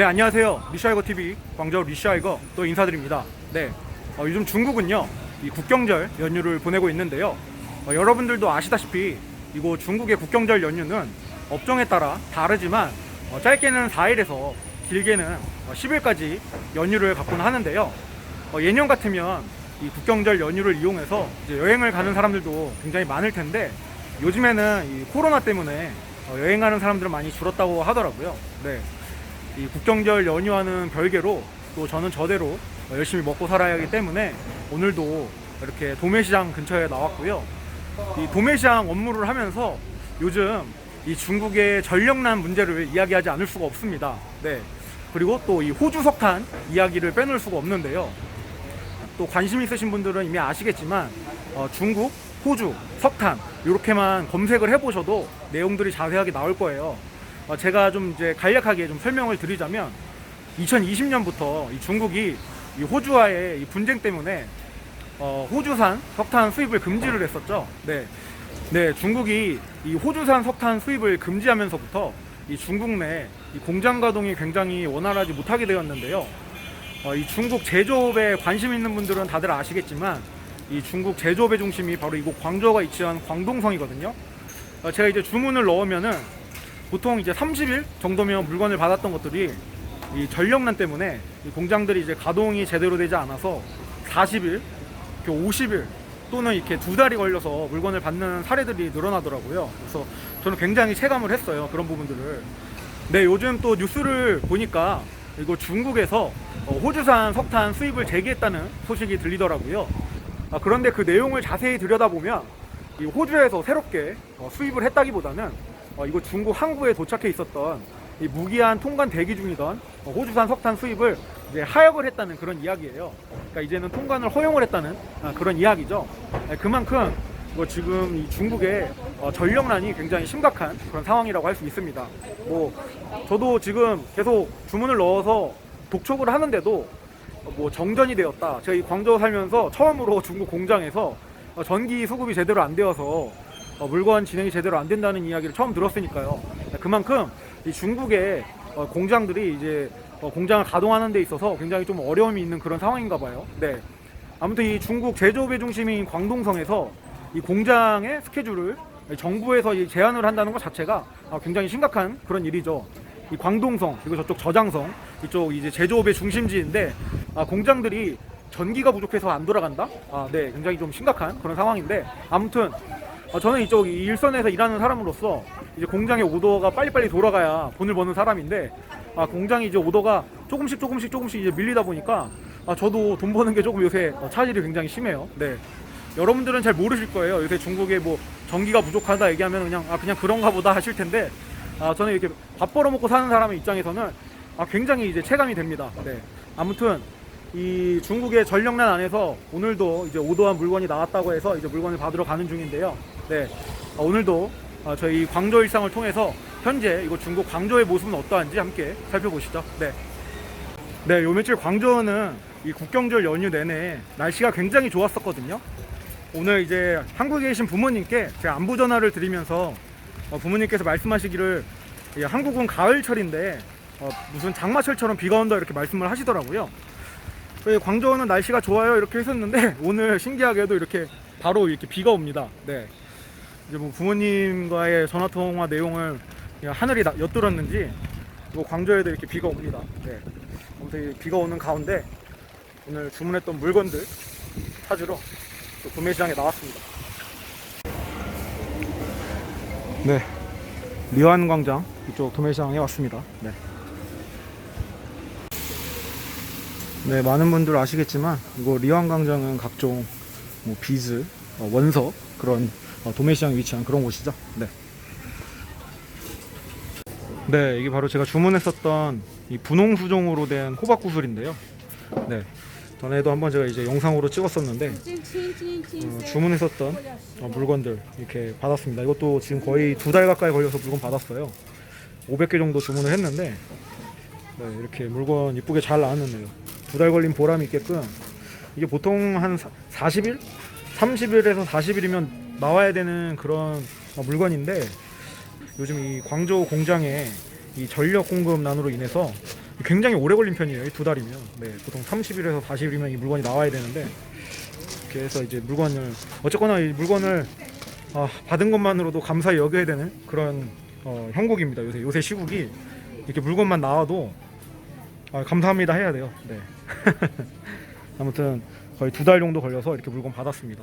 네 안녕하세요 리샤이거 TV 광저우 리샤이거 또 인사드립니다. 네 어, 요즘 중국은요 이 국경절 연휴를 보내고 있는데요. 어, 여러분들도 아시다시피 이곳 중국의 국경절 연휴는 업종에 따라 다르지만 어, 짧게는 4일에서 길게는 어, 10일까지 연휴를 갖곤 하는데요. 어, 예년 같으면 이 국경절 연휴를 이용해서 여행을 가는 사람들도 굉장히 많을 텐데 요즘에는 이 코로나 때문에 어, 여행하는 사람들은 많이 줄었다고 하더라고요. 네. 이 국경절 연휴와는 별개로 또 저는 저대로 열심히 먹고 살아야 하기 때문에 오늘도 이렇게 도매시장 근처에 나왔고요. 이 도매시장 업무를 하면서 요즘 이 중국의 전력난 문제를 이야기하지 않을 수가 없습니다. 네. 그리고 또 이 호주 석탄 이야기를 빼놓을 수가 없는데요. 또 관심 있으신 분들은 이미 아시겠지만 어, 중국, 호주, 석탄 이렇게만 검색을 해보셔도 내용들이 자세하게 나올 거예요. 어, 제가 좀 이제 간략하게 좀 설명을 드리자면 2020년부터 이 중국이 이 호주와의 이 분쟁 때문에 어, 호주산 석탄 수입을 금지를 했었죠. 네. 네, 중국이 이 호주산 석탄 수입을 금지하면서부터 이 중국 내 이 공장 가동이 굉장히 원활하지 못하게 되었는데요. 어, 이 중국 제조업에 관심 있는 분들은 다들 아시겠지만 이 중국 제조업의 중심이 바로 이곳 광저우가 위치한 광동성이거든요. 어, 제가 이제 주문을 넣으면은 보통 이제 30일 정도면 물건을 받았던 것들이 이 전력난 때문에 이 공장들이 이제 가동이 제대로 되지 않아서 40일, 50일 또는 이렇게 두 달이 걸려서 물건을 받는 사례들이 늘어나더라고요. 그래서 저는 굉장히 체감을 했어요. 그런 부분들을. 네, 요즘 또 뉴스를 보니까 이거 중국에서 어, 호주산 석탄 수입을 재개했다는 소식이 들리더라고요. 아, 그런데 그 내용을 자세히 들여다보면 이 호주에서 새롭게 어, 수입을 했다기보다는 어, 이거 중국 항구에 도착해 있었던 이 무기한 통관 대기 중이던 어, 호주산 석탄 수입을 이제 하역을 했다는 그런 이야기예요. 그러니까 이제는 통관을 허용을 했다는 아, 그런 이야기죠. 네, 그만큼 뭐 지금 이 중국의 어, 전력난이 굉장히 심각한 그런 상황이라고 할 수 있습니다. 뭐 저도 지금 계속 주문을 넣어서 독촉을 하는데도 어, 뭐 정전이 되었다. 제가 이 광저우 살면서 처음으로 중국 공장에서 어, 전기 수급이 제대로 안 되어서 어, 물건 진행이 제대로 안 된다는 이야기를 처음 들었으니까요. 그만큼 이 중국의 어, 공장들이 이제 어, 공장을 가동하는 데 있어서 굉장히 좀 어려움이 있는 그런 상황인가 봐요. 네. 아무튼 이 중국 제조업의 중심인 광동성에서 이 공장의 스케줄을 정부에서 이 제한을 한다는 것 자체가 아, 굉장히 심각한 그런 일이죠. 이 광동성 그리고 저쪽 저장성 이쪽 이제 제조업의 중심지인데 아, 공장들이 전기가 부족해서 안 돌아간다? 아, 네, 굉장히 좀 심각한 그런 상황인데 아무튼 어, 저는 이쪽 이 일선에서 일하는 사람으로서 이제 공장의 오더가 빨리빨리 돌아가야 돈을 버는 사람인데 아, 공장이 이제 오더가 조금씩 조금씩 조금씩 이제 밀리다 보니까 아, 저도 돈 버는 게 조금 요새 어, 차질이 굉장히 심해요. 네. 여러분들은 잘 모르실 거예요. 요새 중국에 뭐 전기가 부족하다 얘기하면 그냥 아 그냥 그런가 보다 하실 텐데 아 저는 이렇게 밥 벌어 먹고 사는 사람의 입장에서는 아 굉장히 이제 체감이 됩니다. 네. 아무튼 이 중국의 전력난 안에서 오늘도 이제 오도한 물건이 나왔다고 해서 이제 물건을 받으러 가는 중인데요. 네. 아, 오늘도 아, 저희 광저 일상을 통해서 현재 이거 중국 광저의 모습은 어떠한지 함께 살펴보시죠. 네. 네, 요 며칠 광저우는 이 국경절 연휴 내내 날씨가 굉장히 좋았었거든요. 오늘 이제 한국에 계신 부모님께 제가 안부 전화를 드리면서 어, 부모님께서 말씀하시기를 이 한국은 가을철인데 어, 무슨 장마철처럼 비가 온다 이렇게 말씀을 하시더라고요. 저희 광저우는 날씨가 좋아요 이렇게 했었는데 오늘 신기하게도 이렇게 바로 이렇게 비가 옵니다. 네. 이제 뭐 부모님과의 전화 통화 내용을 그냥 하늘이 나- 엿들었는지 뭐 광저우에도 이렇게 비가 옵니다. 네. 아무튼 이 비가 오는 가운데 오늘 주문했던 물건들 찾으러 또 구매시장에 나왔습니다. 네, 리완광장 이쪽 도매시장에 왔습니다. 네. 네, 많은 분들 아시겠지만 이거 리완광장은 각종 뭐 비즈, 어, 원석 그런 어, 도매시장에 위치한 그런 곳이죠. 네. 네, 이게 바로 제가 주문했었던 이 분홍 수종으로 된 호박 구슬인데요. 네. 전에도 한번 제가 이제 영상으로 찍었었는데 어, 주문했었던 어, 물건들 이렇게 받았습니다. 이것도 지금 거의 두 달 가까이 걸려서 물건 받았어요. 500개 정도 주문을 했는데 네, 이렇게 물건 이쁘게 잘 나왔는데요. 두 달 걸린 보람이 있게끔 이게 보통 한 사- 40일? 30일에서 40일이면 나와야 되는 그런 어, 물건인데 요즘 이 광저우 공장에 이 전력 공급 난으로 인해서 굉장히 오래 걸린 편이에요. 이두 달이면. 네, 보통 30일에서 40일이면 이 물건이 나와야 되는데 이렇게 해서 이제 물건을 어쨌거나 이 물건을 아, 받은 것만으로도 감사히 여겨야 되는 그런 어, 형국입니다. 요새 요새 시국이 이렇게 물건만 나와도 아, 감사합니다 해야 돼요. 네. 아무튼 거의 두 달 정도 걸려서 이렇게 물건 받았습니다.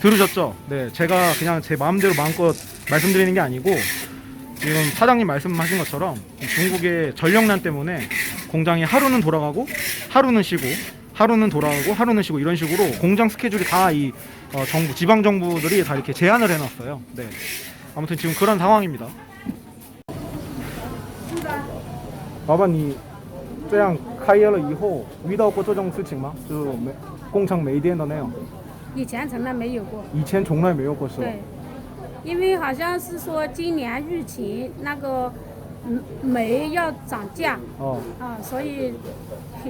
들으셨죠? 네, 제가 그냥 제 마음대로 마음껏 말씀드리는 게 아니고 지금 사장님 말씀하신 것처럼 이 중국의 전력난 때문에 공장이 하루는 돌아가고 하루는 쉬고 하루는 돌아가고 하루는 쉬고 이런 식으로 공장 스케줄이 다 이 정부 지방 정부들이 다 이렇게 제한을 해놨어요. 네, 아무튼 지금 그런 상황입니다. 老板，你这样开业了以后遇到过这种事情吗？就是没工厂没电的那样。 以前从来没有过。以前从来没有过是吧？对，因为好像是说今年疫情那个嗯煤要涨价哦啊，所以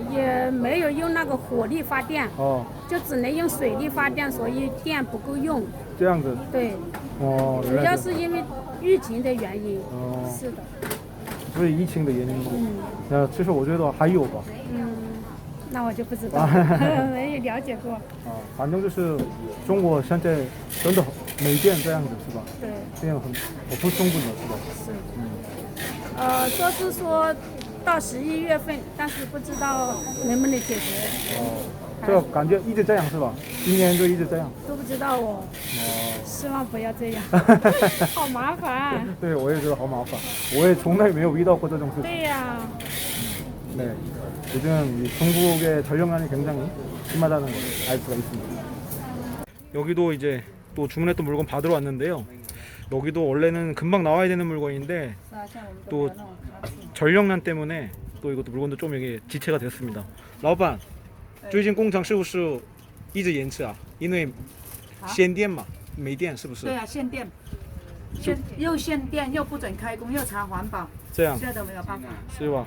也没有用那个火力发电，哦，就只能用水力发电，所以电不够用。这样子对，哦，主要是是因为疫情的原因。哦，是的，是疫情的原因吗？嗯呃，其实我觉得还有吧，嗯，那我就不知道，没有了解过。啊，反正就是中国现在真的没电这样子是吧？对，这样很我不充分的是吧？是。嗯，呃，说是说到十一月份，但是不知道能不能解决，哦，就感觉一直这样是吧？今年就一直这样。都不知道哦。哦，希望不要这样，好麻烦。对，我也觉得好麻烦，我也从来没有遇到过这种事情。对呀、 네, 요즘 이 중국의 전력난이 굉장히 심하다는 걸 알 수가 있습니다. 여기도 이제 또 주문했던 물건 받으러 왔는데요. 여기도 원래는 금방 나와야 되는 물건인데 또 전력난 때문에 또 이것도 물건도 좀 이게 지체가 됐습니다. 老板,最近工厂是不是一直延迟啊？因为限电嘛，没电是不是对？啊，限电，限又限电又不准开工又查环保，这样这都没有办法。是吧？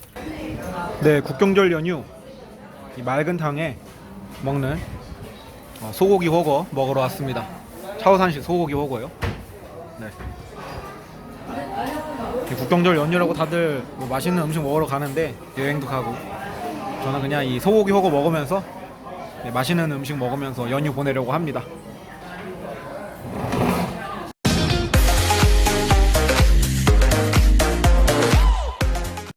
네, 국경절 연휴 이 맑은 탕에 먹는 어, 소고기 호거 먹으러 왔습니다. 차오산시 소고기 호거요. 네. 이 국경절 연휴라고 다들 뭐 맛있는 음식 먹으러 가는데 여행도 가고 저는 그냥 이 소고기 호거 먹으면서 네, 맛있는 음식 먹으면서 연휴 보내려고 합니다.